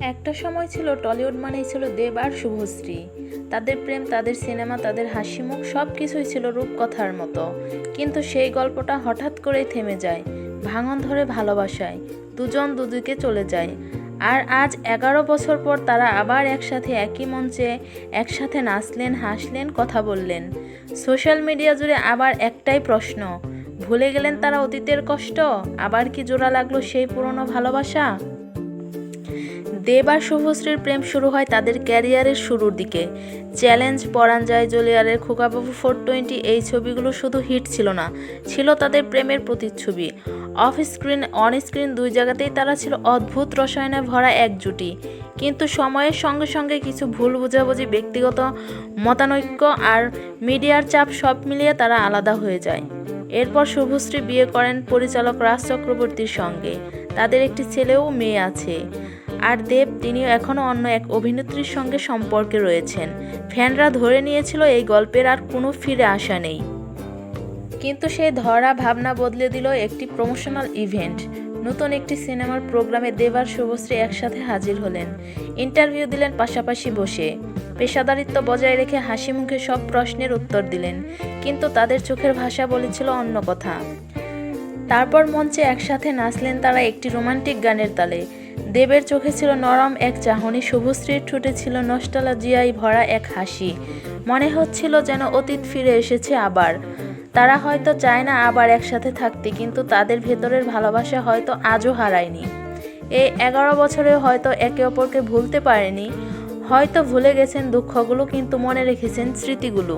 একটা সময় ছিল টলিউড মানেই ছিল দেব আর শুভশ্রী। তাদের প্রেম, তাদের সিনেমা, তাদের হাসি মুখ সব কিছুই ছিল রূপকথার মতো। কিন্তু সেই গল্পটা হঠাৎ করেই থেমে যায়, ভাঙন ধরে ভালোবাসায়, দুজন দুদিকে চলে যায়। আর আজ এগারো বছর পর তারা আবার একসাথে একই মঞ্চে একসাথে নাচলেন, হাসলেন, কথা বললেন। সোশ্যাল মিডিয়া জুড়ে আবার একটাই প্রশ্ন, ভুলে গেলেন তারা অতীতের কষ্ট? আবার কি জোড়া লাগল সেই পুরনো ভালোবাসা? দেব আর শুভশ্রীর প্রেম শুরু হয় তাদের ক্যারিয়ারের শুরুর দিকে। চ্যালেঞ্জ পরাঞ্জয় জলিয়ারের খোকাবাবু ফোর টোয়েন্টি এই ছবিগুলো শুধু হিট ছিল না, ছিল তাদের প্রেমের প্রতিচ্ছবি। অফ স্ক্রিন, অন স্ক্রিন দুই জায়গাতেই তারা ছিল অদ্ভুত রসায়নে ভরা এক জুটি কিন্তু সময়ের সঙ্গে সঙ্গে কিছু ভুল বোঝাবুঝি, ব্যক্তিগত মতানৈক্য আর মিডিয়ার চাপ সব মিলিয়ে তারা আলাদা হয়ে যায়। এরপর শুভশ্রী বিয়ে করেন পরিচালক রাজ চক্রবর্তীর সঙ্গে। তাদের একটি ছেলেও মেয়ে আছে। আর দেব তিনি এখনও অন্য এক অভিনেত্রীর সঙ্গে সম্পর্কে রয়েছেন। ফ্যানরা ধরে নিয়েছিল এই গল্পের আর কোনো ফিরে আসা নেই। কিন্তু সেই ধরা ভাবনা বদলে দিল একটি প্রমোশনাল ইভেন্ট নতুন একটি সিনেমার প্রোগ্রামে দেবার শুভশ্রী একসাথে হাজির হলেন। ইন্টারভিউ দিলেন পাশাপাশি বসে। পেশাদারিত্ব বজায় রেখে হাসি মুখে সব প্রশ্নের উত্তর দিলেন। কিন্তু তাদের চোখের ভাষা বলেছিল অন্য কথা। তারপর মঞ্চে একসাথে নাচলেন তারা একটি রোমান্টিক গানের তালে। দেবের চোখে ছিল নরম এক চাহনি শুভশ্রীর ঠোঁটে ছিল নস্টালজিয়ায় ভরা এক হাসি। মনে হচ্ছিল যেন অতীত ফিরে এসেছে আবার। তারা হয়তো চায় না আবার একসাথে থাকতে, কিন্তু তাদের ভেতরের ভালোবাসা হয়তো আজও হারায়নি। এই এগারো বছরে হয়তো একে অপরকে ভুলতে পারেনি, হয়তো ভুলে গেছেন দুঃখগুলো, কিন্তু মনে রেখেছেন স্মৃতিগুলো।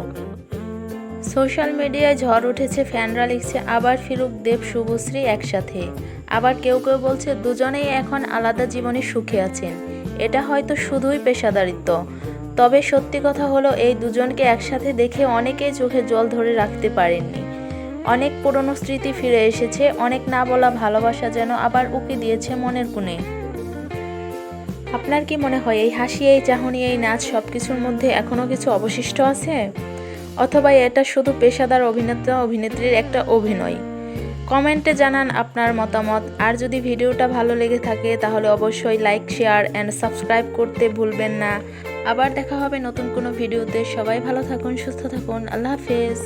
সোশ্যাল মিডিয়ায় ঝড় উঠেছে, ফ্যানরা লিখছে, আবার ফিরুক, দেব শুভশ্রী একসাথে। আবার কেউ কেউ বলছে, দুজনেই এখন আলাদা জীবনে সুখে আছেন। এটা হয়তো শুধুই পেশাদারিত্ব। তবে সত্যি কথা হলো, এই দুজনকে একসাথে দেখে অনেকেই চোখে জল ধরে রাখতে পারেননি। অনেক পুরনো স্মৃতি ফিরে এসেছে, অনেক না বলা ভালোবাসা যেন আবার উকি দিয়েছে মনের কোণে। আপনার কি মনে হয়, এই হাসি, এই চাহনি, এই নাচ সব কিছুর মধ্যে এখনও কিছু অবশিষ্ট আছে? অথবা এটা শুধু পেশাদার অভিনেতা, অভিনেত্রীর একটা অভিনয়। কমেন্টে জানান আপনার মতামত। আর যদি ভিডিওটা ভালো লেগে থাকে, তাহলে অবশ্যই লাইক, শেয়ার অ্যান্ড সাবস্ক্রাইব করতে ভুলবেন না। আবার দেখা হবে নতুন কোনো ভিডিওতে। সবাই ভালো থাকুন, সুস্থ থাকুন। আল্লাহ হাফেজ।